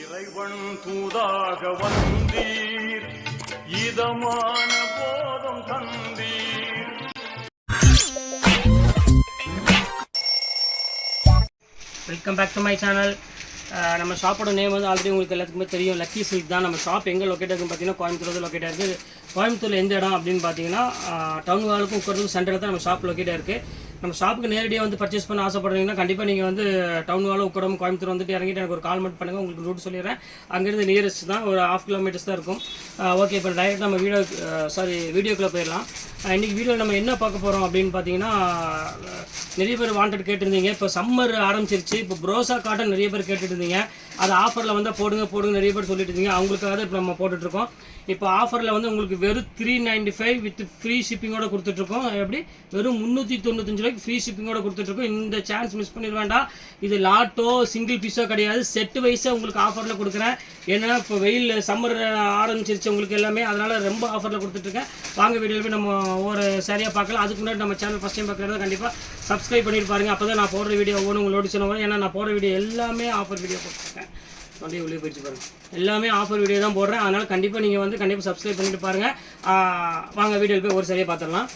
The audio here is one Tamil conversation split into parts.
இறைவன் தூதாக வந்தீர். இதமான போதம் தந்தீர். Welcome back to my channel நம்ம ஷாப்போட நேம் வந்து ஆல்ரெடி உங்களுக்கு எல்லாத்துக்குமே தெரியும். லக்கி சில்க் தான் நம்ம ஷாப் எங்கே லொக்கேட் இருக்குன்னு பார்த்தீங்கன்னா கோயம்புத்தூர் லொக்கேட் இருக்குது கோயம்புத்தூர் எந்த இடம் அப்படின்னு பார்த்தீங்கன்னா டவுன் ஹாலுக்கும் உட்கறதுக்கும் சென்டரில் தான் நம்ம ஷாப் லொக்கேட் இருக்குது நம்ம ஷாப்புக்கு நேரடியாக வந்து பர்ச்சேஸ் பண்ண ஆசைப்படுறீங்கன்னா கண்டிப்பாக நீங்கள் வந்து டவுன் வாழ உட்கடம் கோயம்புத்தூர் வந்துட்டு இறங்கிட்டு எனக்கு ஒரு கால் மட்டும் பண்ணுங்கள் உங்களுக்கு ரூட் சொல்லிடுறேன். அங்கேருந்து நியரஸ்ட் தான் ஒரு ஹாஃப் கிலோமீட்டர்ஸ் தான் இருக்கும். ஓகே இப்போ டைரெக்ட் நம்ம வீடியோ uh, சாரி வீடியோக்குள்ளே போயிடலாம். Uh, இன்றைக்கி வீடியோவில் நம்ம என்ன பார்க்க போகிறோம் அப்படின்னு பார்த்தீங்கன்னா uh, நிறைய பேர் வாண்டட் கேட்டிருந்தீங்க. இப்போ சம்மர் ஆரம்பிச்சிருச்சு. இப்போ ப்ரோசா காட்டன் நிறைய பேர் கேட்டுட்டு இருந்தீங்க. அது ஆஃபரில் வந்தால் போடுங்க போடுங்க நிறைய பேர் சொல்லிட்டு இருந்தீங்க அவங்களுக்காக தான் இப்போ நம்ம போட்டுட்ருக்கோம். இப்போ ஆஃபரில் வந்து உங்களுக்கு வெறும் three ninety five with free ஷிப்பிங்கோட கொடுத்துட்ருக்கோம். எப்படி? வெறும் முந்நூற்றி தொண்ணூத்தஞ்சு ரூபாய்க்கு ஃப்ரீ ஷிப்பிங்கோட கொடுத்துட்ருக்கோம். இந்த சான்ஸ் மிஸ் பண்ணிட வேண்டாம். இது லாட்டோ சிங்கிள் பீஸோ கிடையாது. செட்டு வைஸாக உங்களுக்கு ஆஃபரில் கொடுக்குறேன். ஏன்னா இப்போ வெயில் சம்மர் ஆரம்பிச்சிருச்சு உங்களுக்கு எல்லாமே. அதனால் ரொம்ப ஆஃபரில் கொடுத்துட்ருக்கேன். வாங்க வீடியோவில் போய் நம்ம ஒவ்வொரு சரியாக பார்க்கலாம். அதுக்கு முன்னாடி நம்ம சேனல் ஃபஸ்ட் டைம் பார்க்குறதா கண்டிப்பாக சப்ஸ்கிரைப் பண்ணிட்டு பாருங்கள் அப்போ தான் நான் போடுற வீடியோ ஒவ்வொன்று உங்களோட சொல்ல ஏன்னா நான் போடுற வீடியோ எல்லாமே ஆஃபர் வீடியோ கொடுத்துருக்கேன் அப்படியே உள்ளே போயிடுச்சு பாருங்கள் எல்லாமே ஆஃபர் வீடியோ தான் போடுறேன். அதனால் கண்டிப்பாக நீங்கள் வந்து கண்டிப்பாக சப்ஸ்கிரைப் பண்ணிட்டு பாருங்கள் வாங்க வீடியோவில் போய் ஒரு சரியாக பார்த்துடலாம்.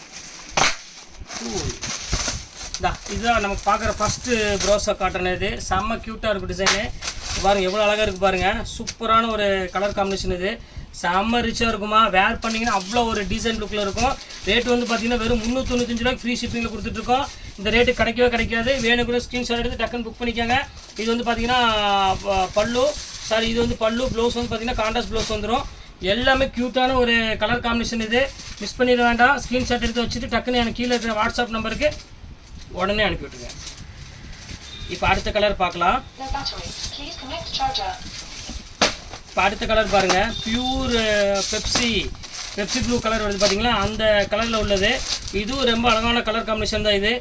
இதா இதுதான் நம்ம பார்க்குற ஃபஸ்ட்டு ப்ரோஸா காட்டன் இது. செம்ம க்யூட்டாக இருக்கும் டிசைனு பாருங்கள் எவ்வளோ அழகாக இருக்குது பாருங்கள் சூப்பரான ஒரு கலர் காம்பினேஷன் இது. செம்ம ரிச்சாக இருக்குமா? வேர் பண்ணிங்கன்னா அவ்வளோ ஒரு டீசென்ட் லுக்கில் இருக்கும். ரேட் வந்து பார்த்தீங்கன்னா வெறும் முந்நூற்றொண்ணூத்தஞ்சு ரூபாய்க்கு ஃப்ரீ ஷிப்பிங்கில் கொடுத்துட்ருக்கோம் இந்த ரேட்டு கிடைக்கவே கிடைக்காது. வேணும் கூட ஸ்க்ரீன்ஷாட் எடுத்து டக்குன்னு புக் பண்ணிக்கோங்க. இது வந்து பார்த்தீங்கன்னா பல்லு. சாரி இது வந்து பல்லு ப்ளவுஸ் வந்து பார்த்தீங்கன்னா கான்ட்ராஸ்ட் ப்ளவுஸ் வந்துடும் எல்லாமே க்யூட்டான ஒரு கலர் காம்பினேஷன் இது. மிஸ் பண்ணிட வேண்டாம். ஸ்க்ரீன்ஷாட் எடுத்து வச்சுட்டு டக்குன்னு எனக்கு கீழே இருக்கிற வாட்ஸ்அப் நம்பருக்கு உடனே அனுப்பி விட்டுருங்க. இப்போ அடுத்த கலர் பார்க்கலாம். இப்போ அடுத்த கலர் பாருங்கள் pure Pepsi Pepsi blue colour வருது பார்த்தீங்களா அந்த கலரில் உள்ளது. இதுவும் ரொம்ப அழகான கலர் காம்பினேஷன் தான் இது.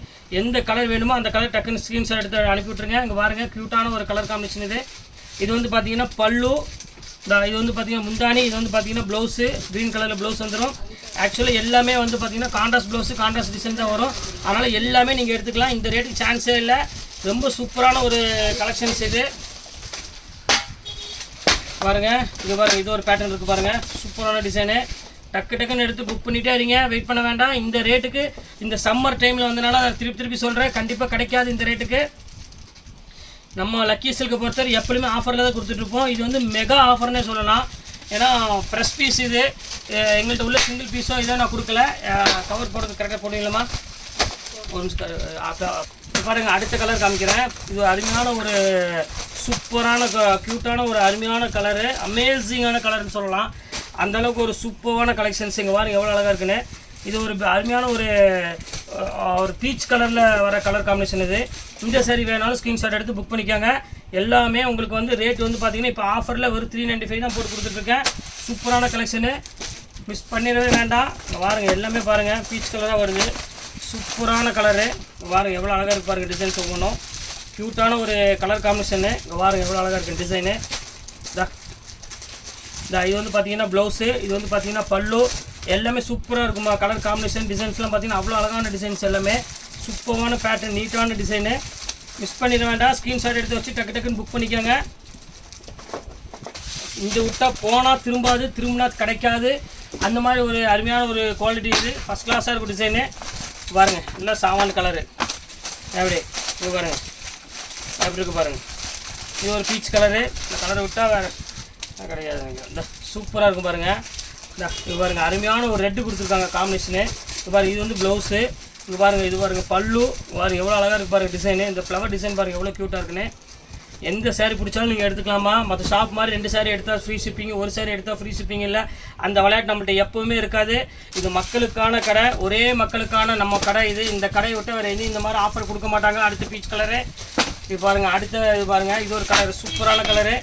எந்த கலர் வேணுமோ அந்த கலர் டக்குன்னு ஸ்க்ரீன்ஷாட் எடுத்து அனுப்பி விட்ருங்க இங்கே பாருங்கள் க்யூட்டான ஒரு கலர் காம்பினேஷன் இது. இது வந்து பார்த்தீங்கன்னா பல்லு. இந்த இது வந்து பார்த்தீங்கன்னா முந்தானி இது வந்து பார்த்தீங்கன்னா ப்ளவுஸு க்ரீன் கலரில் ப்ளவுஸ் வந்துடும் ஆக்சுவலாக எல்லாமே வந்து பார்த்தீங்கன்னா கான்ட்ராஸ்ட் ப்ளவுஸு கான்ட்ராஸ்ட் டிசைன் தான் வரும். அதனால் எல்லாமே நீங்கள் எடுத்துக்கலாம். இந்த ரேட்டுக்கு சான்ஸே இல்லை. ரொம்ப சூப்பரான ஒரு கலெக்ஷன்ஸ் இது. பாருங்க. இது பாருங்க இது ஒரு பேட்டர்ன் இருக்கு பாருங்க. சூப்பரான டிசைனு டக்கு டக்குன்னு எடுத்து புக் பண்ணிட்டே இருங்க. வெயிட் பண்ண வேண்டாம். இந்த ரேட்டுக்கு இந்த சம்மர் டைமில் வந்தனால நான் திருப்பி திருப்பி சொல்கிறேன் கண்டிப்பாக கிடைக்காது இந்த ரேட்டுக்கு நம்ம லக்கி சில்க்கு பொறுத்தவரை எப்பயுமே ஆஃபரில் தான் கொடுத்துட்ருப்போம் இது வந்து மெகா ஆஃபர்னே சொல்லலாம். ஏன்னா ஃப்ரெஷ் பீஸ் இது. எங்கள்கிட்ட உள்ள சிங்கிள் பீஸோ இதை நான் கொடுக்கல. கவர் போடுறது கரெக்டாக போடுவீங்களா ஒரு நிமிஷம் பாருங்கள் பாருங்க அடுத்த கலர் காமிக்கிறேன். இது அருமையான ஒரு சூப்பரான க்யூட்டான ஒரு அருமையான கலரு அமேசிங்கான கலர்னு சொல்லலாம். அந்த அளவுக்கு ஒரு சூப்பரான கலெக்ஷன்ஸ் இங்கே பாருங்க எவ்வளோ அழகாக இருக்குன்னு. இது ஒரு அருமையான ஒரு ஒரு பீச் கலரில் வர கலர் காம்பினேஷன் இது. இந்த சரி வேணாலும் ஸ்க்ரீன்ஷாட் எடுத்து புக் பண்ணிக்கோங்க. எல்லாமே உங்களுக்கு வந்து ரேட் வந்து பார்த்தீங்கன்னா இப்போ ஆஃபரில் ஒரு த்ரீ நைன்ட்டி ஃபைவ் தான் போட்டு கொடுத்துட்ருக்கேன். சூப்பரான கலெக்ஷனு மிஸ் பண்ணிடவே வேண்டாம். பாருங்கள் எல்லாமே பாருங்கள் பீச் கலராக வருது. சூப்பரான கலரு பாருங்க எவ்வளோ அழகாக இருக்கு டிசைன் டிசைன்ஸ் ஒவ்வொன்றும் க்யூட்டான ஒரு கலர் காம்பினேஷனு இங்கே பாருங்க எவ்வளோ அழகாக இருக்குது டிசைனு இதா. இந்த இது வந்து பார்த்தீங்கன்னா ப்ளவுஸு இது வந்து பார்த்தீங்கன்னா பல்லு. எல்லாமே சூப்பராக இருக்குமா? கலர் காம்பினேஷன் டிசைன்ஸ்லாம் பார்த்தீங்கன்னா அவ்வளோ அழகான டிசைன்ஸ் எல்லாமே. சூப்பரான பேட்டர்ன் நீட்டான டிசைனு மிஸ் பண்ணிட வேண்டாம். ஸ்க்ரீன்ஷாட் எடுத்து வச்சு டக்கு டக்குன்னு புக் பண்ணிக்கோங்க. இந்த விட்டா போனால் திரும்பாது திரும்பினா கிடைக்காது. அந்த மாதிரி ஒரு அருமையான ஒரு குவாலிட்டி இது. ஃபஸ்ட் கிளாஸாக இருக்கும் டிசைனு பாருங்க எல்லாம் சாமான் கலரு எப்படி இது பாருங்க. எப்படி இருக்கு பாருங்க. இது ஒரு பீச் கலரு இந்த கலரை விட்டால் வேறு கிடையாது இந்த சூப்பராக இருக்கும் பாருங்க. இந்த இது பாருங்க அருமையான ஒரு ரெட்டு கொடுத்துருக்காங்க காம்பினேஷனு இது பாருங்க இது வந்து ப்ளவுஸு இது பாருங்க இது பாருங்க பல்லு. பாருங்க எவ்வளோ அழகாக இருக்கு பாருங்க டிசைனு இந்த ஃப்ளவர் டிசைன் பாருங்க எவ்வளோ க்யூட்டாக இருக்குன்னு. எந்த சேரீ பிடிச்சாலும் நீங்கள் எடுத்துக்கலாமா? மற்ற ஷாப் மாதிரி ரெண்டு சேரீ எடுத்தால் ஃப்ரீ ஷிப்பிங் ஒரு சேரீ எடுத்தால் ஃப்ரீ ஷிப்பிங் இல்லை. அந்த விளையாட்டு நம்மள்ட்ட எப்போவுமே இருக்காது. இது மக்களுக்கான கடை. ஒரே மக்களுக்கான நம்ம கடை இது. இந்த கடையை விட்டு வேறு எதுவும் இந்த மாதிரி ஆஃபர் கொடுக்க மாட்டாங்க. அடுத்த பீச் கலரு இது பாருங்கள் அடுத்த இது பாருங்கள் இது ஒரு கலர் சூப்பரான கலரு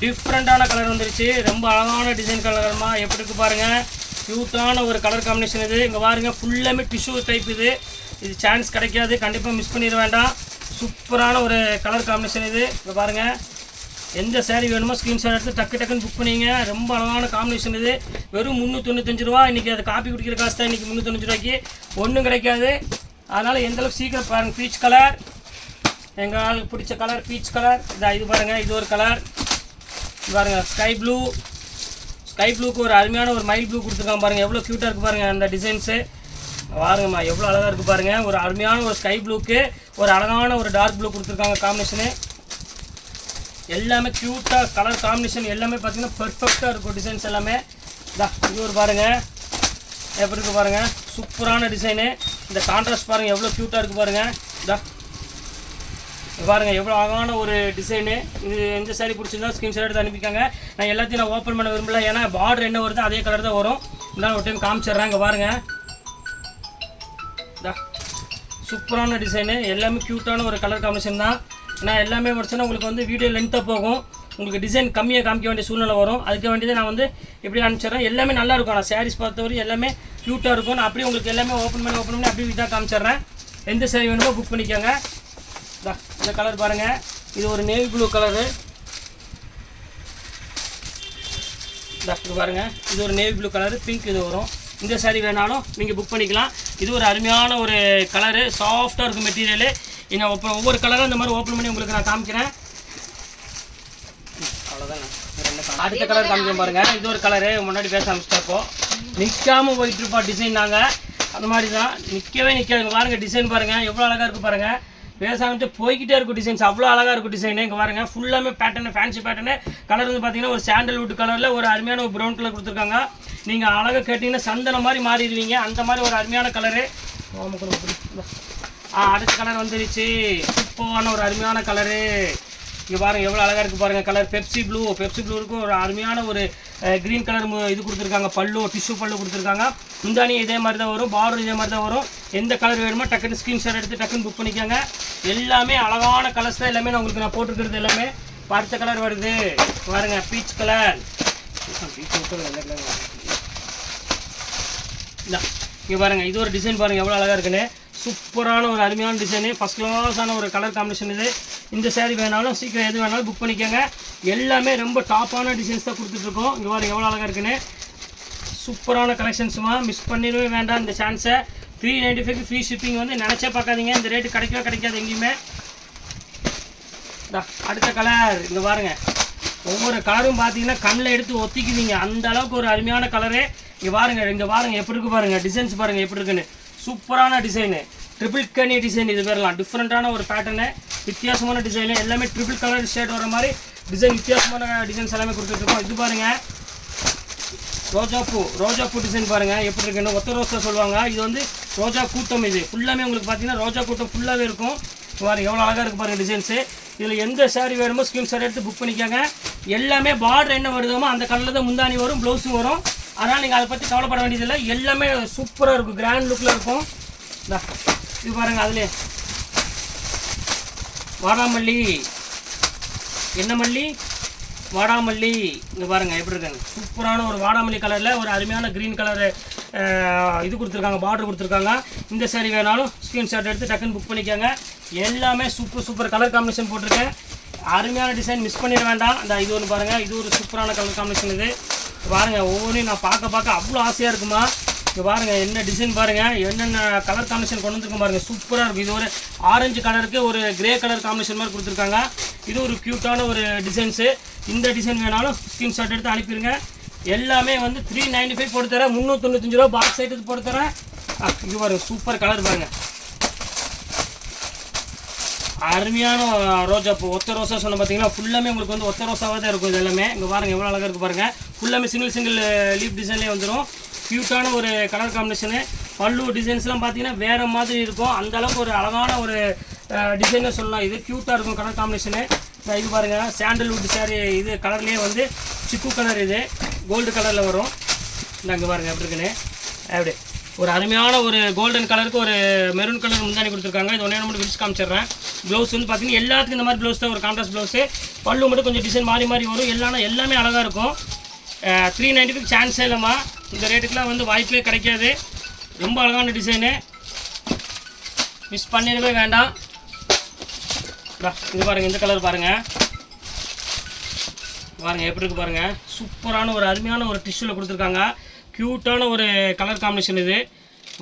டிஃப்ரெண்ட்டான கலர் வந்துருச்சு. ரொம்ப அழகான டிசைன் கலர்மா எப்படி இருக்குது பாருங்கள் க்யூட்டான ஒரு கலர் காம்பினேஷன் இது. இங்கே பாருங்கள் ஃபுல்லாமே டிஷ்யூ டைப் இது. இது சான்ஸ் கிடைக்காது. கண்டிப்பாக மிஸ் பண்ணிட வேண்டாம். சூப்பரான ஒரு கலர் காம்பினேஷன் இது. இப்போ பாருங்க. எந்த சேரீ வேணுமோ ஸ்க்ரீன்ஷாட் எடுத்து டக்கு டக்குன்னு புக் பண்ணிங்க. ரொம்ப அழகான காம்பினேஷன் இது. வெறும் முந்நூற்றி ரூபா. இன்றைக்கி அது காப்பி குடிக்கிற காசு தான் இன்றைக்கி முந்நூற்றஞ்சு ரூபாய்க்கு. ஒன்றும் கிடைக்காது. அதனால் எந்தளவுக்கு சீக்கிரம் பாருங்கள் பீச் கலர் எங்கள் பிடிச்ச கலர் பீச் கலர் இதாக இது பாருங்கள் இது ஒரு கலர் இது ஸ்கை ப்ளூ ஸ்கை ப்ளூக்கு ஒரு அருமையான ஒரு மைல் ப்ளூ கொடுத்துருக்காங்க பாருங்கள் எவ்வளோ க்யூட்டாக இருக்குது பாருங்கள் அந்த டிசைன்ஸு பாருங்கம்மா எவ்வளோ அழகாக இருக்குது பாருங்கள் ஒரு அருமையான ஒரு ஸ்கை ப்ளூக்கு ஒரு அழகான ஒரு டார்க் ப்ளூ கொடுத்துருக்காங்க காம்பினேஷனு எல்லாமே க்யூட்டாக கலர் காம்பினேஷன் எல்லாமே பார்த்தீங்கன்னா பர்ஃபெக்டாக இருக்கும் டிசைன்ஸ் எல்லாமே. இதான் இது ஒரு பாருங்கள் எப்படி இருக்குது பாருங்கள் சூப்பரான டிசைனு இந்த கான்ட்ராஸ்ட் பாருங்கள் எவ்வளோ க்யூட்டாக இருக்குது பாருங்கள் இதா பாருங்கள் எவ்வளோ அழகான ஒரு டிசைனு இது எந்த சாரி பிடிச்சிருந்தா ஸ்க்ரீன்ஷாட் எடுத்து அனுப்பிக்காங்க நான் எல்லாத்தையும் நான் ஓப்பன் பண்ண விரும்பல. ஏன்னா பார்டர் என்ன வருதோ அதே கலர் தான் வரும். இருந்தாலும் ஒரு டைம் காமிச்சிட்றேன் இங்கே பாருங்கள் சூப்பரான டிசைனு. எல்லாமே க்யூட்டான ஒரு கலர் காம்பினேஷன் தான். நான் எல்லாமே முடிச்சேன்னா உங்களுக்கு வந்து வீடியோ லென்த்தாக போகும். உங்களுக்கு டிசைன் கம்மியாக காமிக்க வேண்டிய சூழ்நிலை வரும். அதுக்கு வேண்டியது நான் வந்து இப்படி அனுப்பிச்சிடுறேன் எல்லாமே நல்லா இருக்கும். நான் சாரீஸ் பொறுத்தவரை எல்லாமே க்யூட்டாக இருக்கும். நான் அப்படியே உங்களுக்கு எல்லாமே ஓப்பன் பண்ணி ஓப்பன் பண்ணி அப்படியே இதாக காமிச்சிடுறேன். எந்த சாரி வேணுமோ புக் பண்ணிக்கோங்க. இந்த கலர் பாருங்கள் இது ஒரு நேவி ப்ளூ கலரு டாக்டர் பாருங்கள் இது ஒரு நேவி ப்ளூ கலரு பிங்க் இது வரும். இந்த சாரீ வேணாலும் நீங்கள் புக் பண்ணிக்கலாம். இது ஒரு அருமையான ஒரு கலரு சாஃப்டாக இருக்கும் மெட்டீரியலு என்ன அப்புறம் ஒவ்வொரு கலரும் இந்த மாதிரி ஓப்பன் பண்ணி உங்களுக்கு நான் காமிக்கிறேன். அவ்வளோதாங்க அடுத்த கலர் காமிக்கிறேன் பாருங்க. இது ஒரு கலரு முன்னாடி பேச ஆரம்பிச்சிட்டப்போ. நிற்காம போயிட்டு இருப்பா டிசைன் நாங்கள் அந்த மாதிரி தான் நிற்கவே நிற்காது பாருங்க டிசைன் பாருங்க. எவ்வளோ அழகாக இருக்கு பாருங்க. பேச போய்கிட்டே இருக்கும் டிசைன்ஸ் அவ்வளோ அழகாக இருக்கும் டிசைன் இங்கே பாருங்க ஃபுல்லாமே பேட்டர்னு ஃபேன்சி பேட்டர்னு கலர் வந்து பார்த்தீங்கன்னா ஒரு சாண்டல்வுட் கலரில் ஒரு அருமையான ஒரு ப்ரௌன் கலர் கொடுத்துருக்காங்க. நீங்கள் அழகாக கேட்டிங்கன்னா சந்தனம் மாதிரி மாறிடுவீங்க. அந்த மாதிரி ஒரு அருமையான கலரு ஆ அடுத்த கலர் வந்துருச்சு. சூப்பரான ஒரு அருமையான கலரு இங்கே பாருங்க எவ்வளோ அழகாக இருக்குது பாருங்கள் கலர் பெப்சி ப்ளூ பெப்சி ப்ளூருக்கு ஒரு அருமையான ஒரு க்ரீன் கலர் இது கொடுத்துருக்காங்க. பல்லு டிஷ்யூ பல்லு கொடுத்துருக்காங்க. முந்தானி இதே மாதிரி தான் வரும். பார்டர் இதே மாதிரி தான் வரும். எந்த கலர் வேணுமோ டக்குன்னு ஸ்க்ரீன்ஷாட் எடுத்து டக்குன்னு புக் பண்ணிக்கோங்க. எல்லாமே அழகான கலர்ஸ் தான் எல்லாமே நான் உங்களுக்கு நான் போட்டுருக்கிறது எல்லாமே. பருத்த கலர் வருது. பாருங்க பீச் கலர் பீச் இங்கே பாருங்கள் இது ஒரு டிசைன் பாருங்கள் எவ்வளோ அழகாக இருக்குன்னு. சூப்பரான ஒரு அருமையான டிசைனு ஃபஸ்ட் கிளாஸான ஒரு கலர் காம்பினேஷன் இது. இந்த சேரீ வேணாலும் சீக்கிரம் எது வேணாலும் புக் பண்ணிக்கோங்க. எல்லாமே ரொம்ப டாப்பான டிசைன்ஸ் தான் கொடுத்துட்ருக்கோம். இங்கே பாருங்க எவ்வளோ அழகாக இருக்குன்னு. சூப்பரான கலெக்ஷன்ஸுமா மிஸ் பண்ணிடவே வேண்டாம் இந்த சான்ஸை three ninety five free shipping வந்து நினச்சே பார்க்காதீங்க. இந்த ரேட்டு கிடைக்கவே கிடைக்காது எங்கேயுமே. அடுத்த கலர் இங்கே பாருங்கள் ஒவ்வொரு கலரும் பார்த்தீங்கன்னா கண்ணில் எடுத்து ஒத்திக்குவீங்க. அந்த அளவுக்கு ஒரு அருமையான கலரு இங்கே பாருங்கள் இங்கே பாருங்கள் எப்படி இருக்கு பாருங்கள் டிசைன்ஸ் பாருங்கள் எப்படி இருக்குன்னு. சூப்பரான டிசைனு ட்ரிபிள் கனி டிசைன் இது பேரலாம் டிஃப்ரெண்ட்டான ஒரு பேட்டர்னு வித்தியாசமான டிசைனு எல்லாமே ட்ரிபிள் கலர் ஷேட் வர மாதிரி டிசைன் வித்தியாசமான டிசைன்ஸ் எல்லாமே கொடுத்துட்ருக்கோம் இது பாருங்கள் ரோஜாப்பூ ரோஜாப்பூ டிசைன் பாருங்கள் எப்படி இருக்குன்னு ஒத்த ரோஸா சொல்லுவாங்க. இது வந்து ரோஜா கூட்டம் இது. ஃபுல்லாமே உங்களுக்கு பார்த்தீங்கன்னா ரோஜா கூட்டம் ஃபுல்லாகவே இருக்கும். பாருங்கள் எவ்வளோ அழகாக இருக்குது பாருங்கள் டிசைன்ஸு இதில் எந்த சாரீ வேணுமோ ஸ்க்ரீன்ஷாட் எடுத்து புக் பண்ணிக்கோங்க. எல்லாமே பார்டர் என்ன வருதோமோ அந்த கலரில் தான் முந்தானி வரும் ப்ளவுஸும் வரும். அதனால் நீங்கள் அதை பற்றி கவலைப்பட வேண்டியதில்லை. எல்லாமே சூப்பராக இருக்கும். கிராண்ட் லுக்கில் இருக்கும். இது பாருங்கள் அதுலேயே. வாடாமல்லி என்ன மல்லி? வாடாமல்லி இங்கே பாருங்கள் எப்படி இருக்காங்க சூப்பரான ஒரு வாடாமல்லி கலரில் ஒரு அருமையான க்ரீன் கலரு இது கொடுத்துருக்காங்க பார்டர் கொடுத்துருக்காங்க. இந்த சாரி வேணாலும் ஸ்க்ரீன்ஷாட் எடுத்து டக்குன்னு புக் பண்ணிக்கோங்க. எல்லாமே சூப்பர் சூப்பர் கலர் காம்பினேஷன் போட்டிருக்கேன் அருமையான டிசைன் மிஸ் பண்ணிட வேண்டாம். இந்த இது ஒன்று பாருங்கள் இது ஒரு சூப்பரான கலர் காம்பினேஷன் இது. பாருங்கள் ஒவ்வொன்றையும் நான் பார்க்க பார்க்க அவ்வளோ ஆசையாக இருக்குமா? இங்கே பாருங்கள் என்ன டிசைன் பாருங்கள் என்னென்ன கலர் காம்பினேஷன் கொண்டு வந்துருக்கோம் பாருங்கள் சூப்பராக இருக்கும் இது ஒரு ஆரஞ்சு கலருக்கு ஒரு கிரே கலர் காம்பினேஷன் மாதிரி கொடுத்துருக்காங்க. இது ஒரு க்யூட்டான ஒரு டிசைன்ஸு இந்த டிசைன் வேணாலும் ஸ்க்ரீன்ஷாட் எடுத்து அனுப்பிடுங்க எல்லாமே வந்து த்ரீ நைன்டி ஃபைவ் போட்டு தரேன் முந்நூற்றொண்ணூத்தஞ்சு ரூபா பாக்ஸ் ஐட்டத்துக்கு போட்டு தரேன் ஆ, இது பாருங்க சூப்பர் கலர் பாருங்க. அருமையான ரோஜா பூ ஒத்த ரோசா சொன்ன பார்த்தீங்கன்னா ஃபுல்லாமே உங்களுக்கு வந்து ஒத்த ரோசாவாக தான் இருக்கும் இது எல்லாமே இங்கே பாருங்கள் எவ்வளோ அழகாக இருக்குது பாருங்கள் ஃபுல்லாமே சிங்கிள் சிங்கிள் லீப் டிசைன்லேயே வந்துடும் க்யூட்டான ஒரு கலர் காம்பினேஷனு பல்லு டிசைன்ஸ்லாம் பார்த்தீங்கன்னா வேறு மாதிரி இருக்கும். அந்த அளவுக்கு ஒரு அழகான ஒரு டிசைனே சொல்லலாம். இது க்யூட்டாக இருக்கும் கலர் காம்பினேஷனு இது பாருங்கள் சாண்டல்வுட் சாரி இது கலர்லேயே வந்து சிக்கு கலர் இது. கோல்டு கலரில் வரும். இந்த அங்கே பாருங்கள் எப்படி இருக்குன்னு. அப்படி ஒரு அருமையான ஒரு கோல்டன் கலருக்கு ஒரு மெரூன் கலர் முந்தானி கொடுத்துருக்காங்க. இது ஒன்றே மட்டும் விரிச்சு காமிச்சிடுறேன். ப்ளவுஸ் வந்து பார்த்தீங்கன்னா எல்லாத்துக்கும் இந்த மாதிரி ப்ளவுஸ் தான் ஒரு கான்ட்ராஸ்ட் ப்ளவுஸு பல்லு மட்டும் கொஞ்சம் டிசைன் மாறி மாறி வரும். எல்லாமே எல்லாமே அழகாக இருக்கும். த்ரீ நைன்ட்டி ஃபைவ் சான்ஸே இல்லைம்மா. இந்த ரேட்டுக்குலாம் வந்து வாய்ப்பே கிடைக்காது. ரொம்ப அழகான டிசைனு மிஸ் பண்ணிடவே வேண்டாம். இது பாருங்கள் இந்த கலர் பாருங்கள் பாருங்க எப்படி இருக்கு பாருங்க. சூப்பரான ஒரு அருமையான ஒரு டிஷ்யூவில் கொடுத்துருக்காங்க. க்யூட்டான ஒரு கலர் காம்பினேஷன் இது.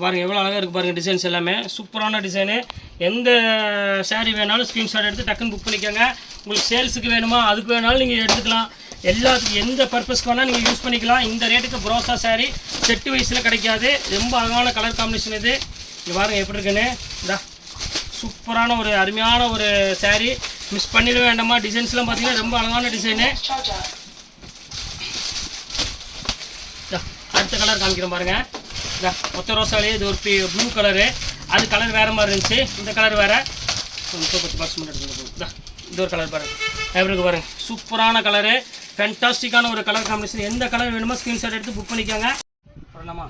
பாருங்க எவ்வளோ அழகாக இருக்குது பாருங்க டிசைன்ஸ் எல்லாமே. சூப்பரான டிசைனு எந்த saree வேணாலும் ஸ்க்ரீன்ஷாட் எடுத்து டக்குன்னு புக் பண்ணிக்கோங்க. உங்களுக்கு சேல்ஸுக்கு வேணுமா அதுக்கு வேணாலும் நீங்கள் எடுத்துக்கலாம். எல்லாத்துக்கும் எந்த பர்பஸ்க்கு வேணால் நீங்கள் யூஸ் பண்ணிக்கலாம். இந்த ரேட்டுக்கு ப்ரோசா saree செட்டு வயசில் கிடைக்காது. ரொம்ப அழகான கலர் காம்பினேஷன் இது. இங்கே பாருங்க எப்படி இருக்குன்னு. இந்தா. சூப்பரான ஒரு அருமையான ஒரு saree. மிஸ் பண்ணிட வேண்டாமா? டிசைன்ஸ்லாம் பார்த்தீங்கன்னா ரொம்ப அழகான டிசைனு அடுத்த கலர் காமிக்கிறேன் பாருங்க. இதா மொத்த ரோசாலே இது ஒரு ப்ளூ கலரு அது கலர் வேறு மாதிரி இருந்துச்சு. இந்த கலர் வேறு. முப்பத்தி பத்து பாக்ஸ் மட்டும் இது ஒரு கலர் பாருங்க. எப்படி பாருங்கள் பாருங்க. சூப்பரான கலரு ஃபேன்டாஸ்டிக்கான ஒரு கலர் காம்பினேஷன் எந்த கலர் வேணுமோ ஸ்க்ரீன்ஷாட் எடுத்து புக் பண்ணிக்கோங்க. வரலாமா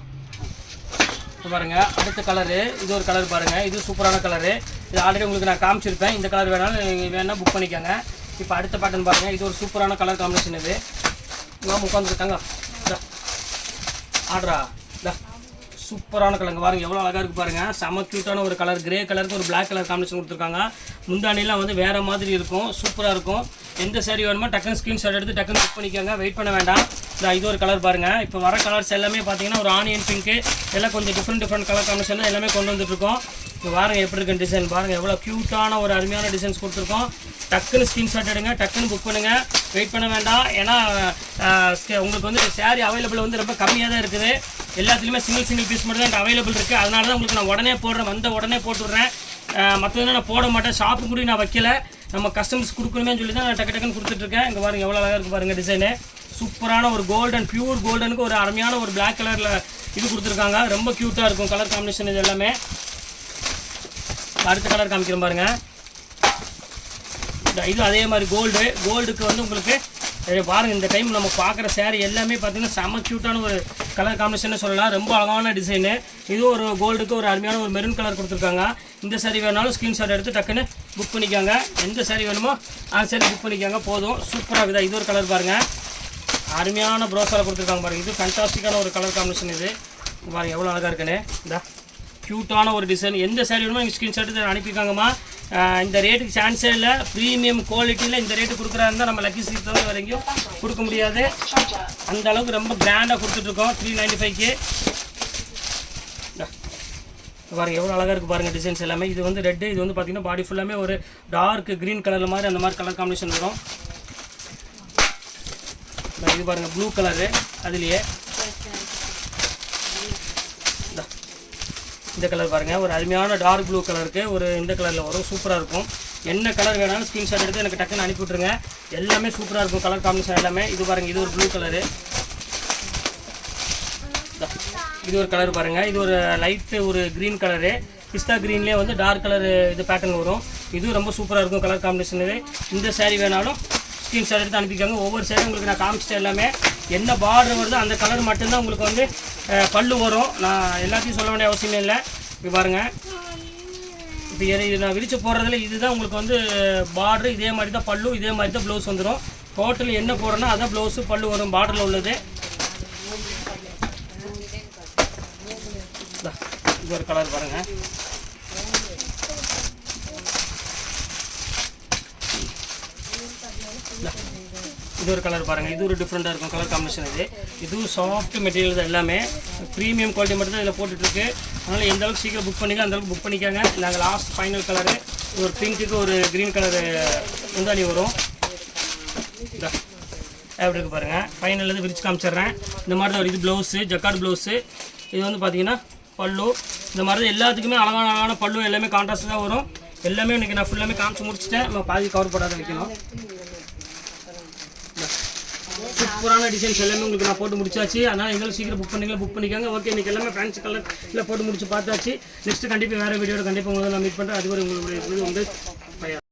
பாருங்க. அடுத்த கலரு இது ஒரு கலர் பாருங்க. இது சூப்பரான கலரு இது ஆல்ரெடி உங்களுக்கு நான் காமிச்சிருப்பேன். இந்த கலர் வேணாலும் நீங்கள் வேணால் புக் பண்ணிக்கோங்க. இப்போ அடுத்த பேட்டர்ன் பாருங்கள் இது ஒரு சூப்பரான கலர் காம்பினேஷன் இது. இங்கே உட்காந்துருக்காங்க ஆட்ரா இல்லை சூப்பரான கலருங்க பாருங்க எவ்வளோ அழகாக இருக்கு பாருங்கள் செம க்யூட்டான ஒரு கலர் கிரே கலருக்கு ஒரு பிளாக் கலர் காம்பினேஷன் கொடுத்துருக்காங்க. முந்தானிலாம் வந்து வேறு மாதிரி இருக்கும். சூப்பராக இருக்கும். எந்த சேரீ வேணுமோ டக்குன்னு ஸ்க்ரீன்ஷாட் எடுத்து டக்குன்னு புக் பண்ணிக்கோங்க. வெயிட் பண்ண வேண்டாம். இந்த இது ஒரு கலர் பாருங்கள் இப்போ வர கலர்ஸ் எல்லாமே பார்த்தீங்கன்னா ஒரு ஆனியன் பிங்க்கு எல்லாம் கொஞ்சம் டிஃப்ரெண்ட் டிஃப்ரெண்ட் கலர் காம்பினேஷன் எல்லாமே கொண்டு வந்துட்டுருக்கோம். இப்போ பாருங்கள் எப்படி இருக்கு டிசைன் பாருங்கள் எவ்வளோ க்யூட்டான ஒரு அருமையான டிசைன்ஸ் கொடுத்துருக்கோம். டக்குன்னு ஸ்க்ரீன்ஷாட் எடுங்க டக்குன்னு புக் பண்ணுங்க. வெயிட் பண்ண வேண்டாம். ஏன்னா உங்களுக்கு வந்து சேரீ அவைலபிள் வந்து ரொம்ப கம்மியாக தான் இருக்குது. எல்லாத்துலேயுமே சிங்கிள் சிங்கிள் பீஸ் மட்டும் தான் அவைலபிள் இருக்குது அதனால தான் உங்களுக்கு நான் உடனே போடுறேன். வந்த உடனே போட்டு விட்றேன். மற்றதுலாம் நான் போட மாட்டேன். ஷாப்பு கூட நான் வைக்கல. நம்ம கஸ்டமர்ஸ் கொடுக்கணுமே சொல்லி தான் நான் டக்கு டக்குன்னு கொடுத்துட்ருக்கேன் இங்கே பாருங்க எவ்வளோ அழகாக இருக்குது பாருங்கள் டிசைனு சூப்பரான ஒரு கோல்டன் பியூர் கோல்டனுக்கு ஒரு அருமையான ஒரு பிளாக் கலரில் இது கொடுத்துருக்காங்க. ரொம்ப க்யூட்டாக இருக்கும் கலர் காம்பினேஷன் இது எல்லாமே. அடுத்த கலர் காமிக்கிறேன் பாருங்கள் இது அதே மாதிரி கோல்டு கோல்டுக்கு வந்து உங்களுக்கு பாருங்கள் இந்த டைம் நம்ம பார்க்குற சேரீ எல்லாமே பார்த்திங்கன்னா செம்ம க்யூட்டான ஒரு கலர் காம்பினேஷன் சொல்லலாம். ரொம்ப அழகான டிசைனு இது ஒரு கோல்டுக்கு ஒரு அருமையான ஒரு மெரூன் கலர் கொடுத்துருக்காங்க. இந்த saree வேணாலும் ஸ்க்ரீன்ஷாட் எடுத்து டக்குன்னு புக் பண்ணிக்கோங்க. எந்த saree வேணுமோ அந்த சேரீ புக் பண்ணிக்கோங்க. போதும். சூப்பராக இருக்குதா? இது ஒரு கலர் பாருங்கள் அருமையான ப்ரோஸாக கொடுத்துருக்காங்க பாருங்கள் இது ஃபேன்டாஸ்டிக்கான ஒரு கலர் காம்பினேஷன் இது. பாருங்கள் எவ்வளோ அழகாக இருக்குன்னு. இந்தா. க்யூட்டான ஒரு டிசைன் எந்த சேரீ வேணுமோ நீங்கள் ஸ்க்ரீன்ஷாட்டு அனுப்பிக்காங்கம்மா. இந்த ரேட்டுக்கு சான்ஸே இல்லை. ப்ரீமியம் குவாலிட்டியில் இந்த ரேட்டு கொடுக்குறா இருந்தால் நம்ம லக்கி சீட் தவிர வரைக்கும் கொடுக்க முடியாது. அந்த அளவுக்கு ரொம்ப கிராண்டாக கொடுத்துட்ருக்கோம் த்ரீ நைன்ட்டி ஃபைவ்க்கு பாருங்கள் எவ்வளோ அழகாக இருக்குது பாருங்கள் டிசைன்ஸ் எல்லாமே. இது வந்து ரெட்டு இது வந்து பார்த்தீங்கன்னா பாடி ஃபுல்லாமே ஒரு டார்க் க்ரீன் கலரில் மாதிரி அந்த மாதிரி கலர் காம்பினேஷன் வரும். இது பாருங்கள் ப்ளூ கலரு அதுலேயே. இந்த கலர் பாருங்கள் ஒரு அருமையான டார்க் ப்ளூ கலருக்கு ஒரு இந்த கலரில் வரும். சூப்பராக இருக்கும். என்ன கலர் வேணாலும் ஸ்க்ரீன்ஷாட் எடுத்து எனக்கு டக்குன்னு அனுப்பி விட்ருங்க எல்லாமே சூப்பராக இருக்கும் கலர் காம்பினேஷன் எல்லாமே. இது பாருங்கள் இது ஒரு ப்ளூ கலரு இது ஒரு கலர் பாருங்கள் இது ஒரு லைட்டு ஒரு க்ரீன் கலரு பிஸ்தா க்ரீன்லேயே வந்து டார்க் கலர் இது பேட்டர்ன் வரும். இதுவும் ரொம்ப சூப்பராக இருக்கும் கலர் காம்பினேஷன் இந்த சேரீ வேணாலும் ஸ்க்ரீன்ஷாட் எடுத்து அனுப்பிக்காங்க. ஒவ்வொரு சேரீ உங்களுக்கு நான் காமிச்சிட்டேன் எல்லாமே. என்ன பார்டர் வருதோ அந்த கலர் மட்டும்தான் உங்களுக்கு வந்து பல்லு வரும். நான் எல்லாத்தையும் சொல்ல வேண்டிய அவசியமே இல்லை. இப்போ பாருங்கள் இப்போ இது நான் விரித்து போடுறதுல இதுதான் உங்களுக்கு வந்து பார்டர் இதே மாதிரி தான் பல்லு இதே மாதிரி தான் ப்ளவுஸ் வந்துடும் டோட்டல் என்ன போடுறேன்னா அதான் ப்ளவுஸு பல்லு வரும் பார்டரில் உள்ளது. இது ஒரு கலர் பாருங்க. இது ஒரு கலர் பாருங்கள் இது ஒரு டிஃப்ரெண்ட்டாக இருக்கும். கலர் காம்பினேஷன் இது. இதுவும் சாஃப்ட் மெட்டீரியல் தான் எல்லாமே. ப்ரீமியம் குவாலிட்டி மட்டும் தான் இதில் போட்டுட்ருக்கு. அதனால் எந்த அளவுக்கு சீக்கிரம் புக் பண்ணிக்கோ அந்த அளவுக்கு புக் பண்ணிக்காங்க. நாங்கள் லாஸ்ட் ஃபைனல் கலரு ஒரு பிங்க்குக்கு ஒரு க்ரீன் கலரு முந்தாணி வரும். எப்படி இருக்குது பாருங்கள் ஃபைனல் இது விரிச்சு காமிச்சிடுறேன். இந்த மாதிரி தான் இது ப்ளவுஸு ஜக்கார்டு ப்ளவுஸு இது வந்து பார்த்தீங்கன்னா பல்லு. இந்த மாதிரி தான் எல்லாத்துக்குமே அழகான அழகான பல்லு எல்லாமே கான்ட்ராஸ்ட் தான் வரும். எல்லாமே இன்றைக்கி நான் ஃபுல்லாமே காமிச்சு முடிச்சிட்டேன். நம்ம பாதி கவர் போடாத வைக்கணும். சூப்பரான டிசைன்ஸ் எல்லாமே உங்களுக்கு நான் போட்டு முடிச்சாச்சு. அதனால் எங்களும் சீக்கிரம் புக் பண்ணிக்கலாம் புக் பண்ணிக்கோங்க. ஓகே இன்னைக்கு எல்லாமே ஃபேன்சி கலர் இல்லை போட்டு முடிச்சு பார்த்தாச்சு. நெக்ஸ்ட் கண்டிப்பாக வேறு வீடியோட கண்டிப்பாக உங்களை நான் மீட் பண்ணுறேன் அது ஒரு உங்களுக்கு இது வந்து